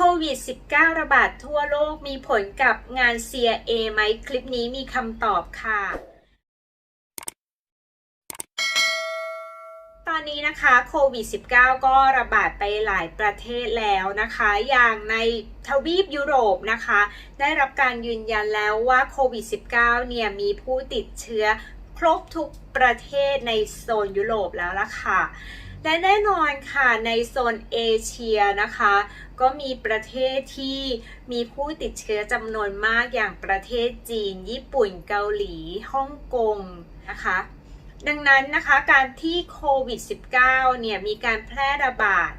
โควิด -19 ระบาดทั่วโลกมีผลกับงาน CIA ไหมคลิปนี้มีคำตอบค่ะ ตอนนี้นะคะโควิด -19 ก็ระบาดไปหลายประเทศแล้วนะคะ อย่างในทวีปยุโรปนะคะ ได้รับการยืนยันแล้วว่าโควิด -19 เนี่ยมีผู้ติดเชื้อครบทุกประเทศในโซนยุโรปแล้วล่ะค่ะ และแน่นอนค่ะในโซนเอเชียนะคะ ก็มีประเทศที่มีผู้ติดเชื้อจำนวนมากอย่างประเทศจีน ญี่ปุ่นเกาหลีฮ่องกงนะคะดังนั้นนะคะการที่โควิด -19 เนี่ยมีการแพร่ระบาด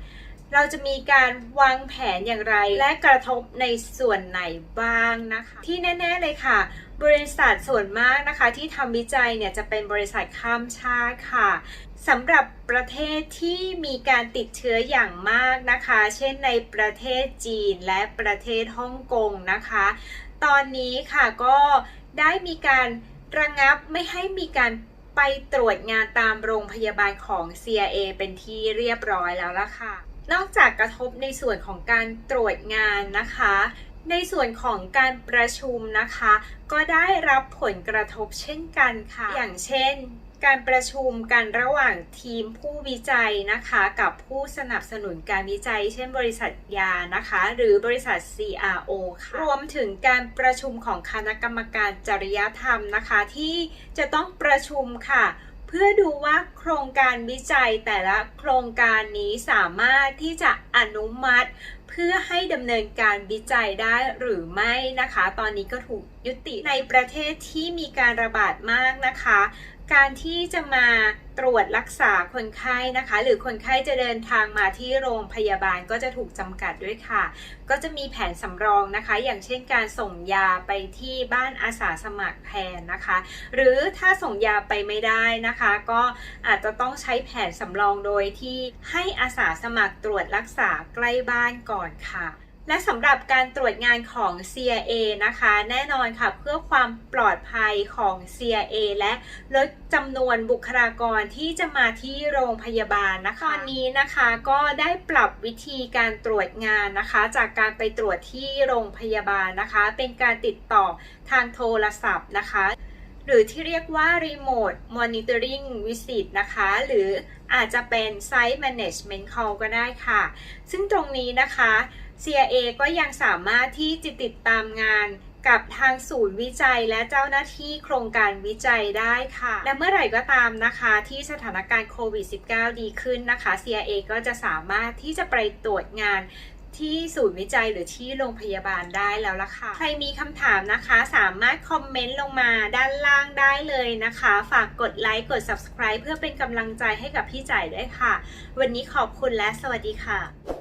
เราจะมีการวางแผนอย่างไร และกระทบในส่วนไหนบ้างนะคะ ที่แน่ ๆเลยค่ะ บริษัทส่วนมากนะคะ ที่ทำวิจัยเนี่ยจะเป็นบริษัทข้ามชาติค่ะสำหรับประเทศที่มีการติดเชื้ออย่างมากนะคะ เช่นในประเทศจีนและประเทศฮ่องกงนะคะ ตอนนี้ค่ะก็ได้มีการระงับไม่ให้มีการไปตรวจงานตามโรงพยาบาลของ CIA เป็นที่เรียบร้อยแล้วล่ะค่ะ นอกจากกระทบในส่วนของการตรวจงานนะคะ ในส่วนของการประชุมนะคะ ก็ได้รับผลกระทบเช่นกันค่ะ อย่างเช่น การประชุมกันระหว่างทีมผู้วิจัยนะคะ กับผู้สนับสนุนการวิจัย เช่น บริษัทยานะคะ หรือบริษัท CRO ค่ะรวมถึงการประชุมของคณะกรรมการจริยธรรมนะคะ ที่จะต้องประชุมค่ะ เพื่อดูว่าโครงการวิจัยแต่ละโครงการนี้สามารถที่จะอนุมัติ เพื่อให้ดำเนินการวิจัยได้หรือไม่นะคะ ตอนนี้ก็ถูกยุติในประเทศที่มีการระบาดมากนะคะ การที่จะมาตรวจรักษาคนไข้นะคะ หรือคนไข้จะเดินทางมาที่โรงพยาบาลก็จะถูกจำกัดด้วยค่ะ ก็จะมีแผนสำรองนะคะ อย่างเช่นการส่งยาไปที่บ้านอาสาสมัครแทนนะคะ หรือถ้าส่งยาไปไม่ได้นะคะ ก็อาจจะต้องใช้แผนสำรองโดยที่ให้อาสาสมัครตรวจรักษาใกล้บ้านก่อนค่ะ และสำหรับการตรวจงานของ CIA นะคะ แน่นอนค่ะเพื่อความปลอดภัยของ CIA และลดจำนวนบุคลากรที่จะมาที่โรงพยาบาลนะคะตอนนี้นะคะก็ได้ปรับวิธีการตรวจงานนะคะ จากการไปตรวจที่โรงพยาบาลนะคะ เป็นการติดต่อทางโทรศัพท์นะคะ หรือที่เรียกว่า Remote Monitoring Visit นะคะ หรืออาจจะเป็น Site Management Call ก็ได้ค่ะ ซึ่งตรงนี้นะคะ CIA ก็ยังสามารถที่จะติดตามงานกับทางศูนย์วิจัยและเจ้าหน้าที่โครงการวิจัยได้ค่ะ และเมื่อไหร่ก็ตามนะคะที่สถานการณ์โควิด -19 ดีขึ้นนะคะ CIA ก็จะสามารถที่จะไปตรวจงานที่ศูนย์วิจัยหรือที่โรงพยาบาลได้แล้วล่ะค่ะ ใครมีคำถามนะคะ สามารถคอมเมนต์ลงมาด้านล่างได้เลยนะคะ ฝากกดไลค์กด subscribe เพื่อเป็นกำลังใจให้กับพี่จ่ายด้วยค่ะ วันนี้ขอบคุณและสวัสดีค่ะ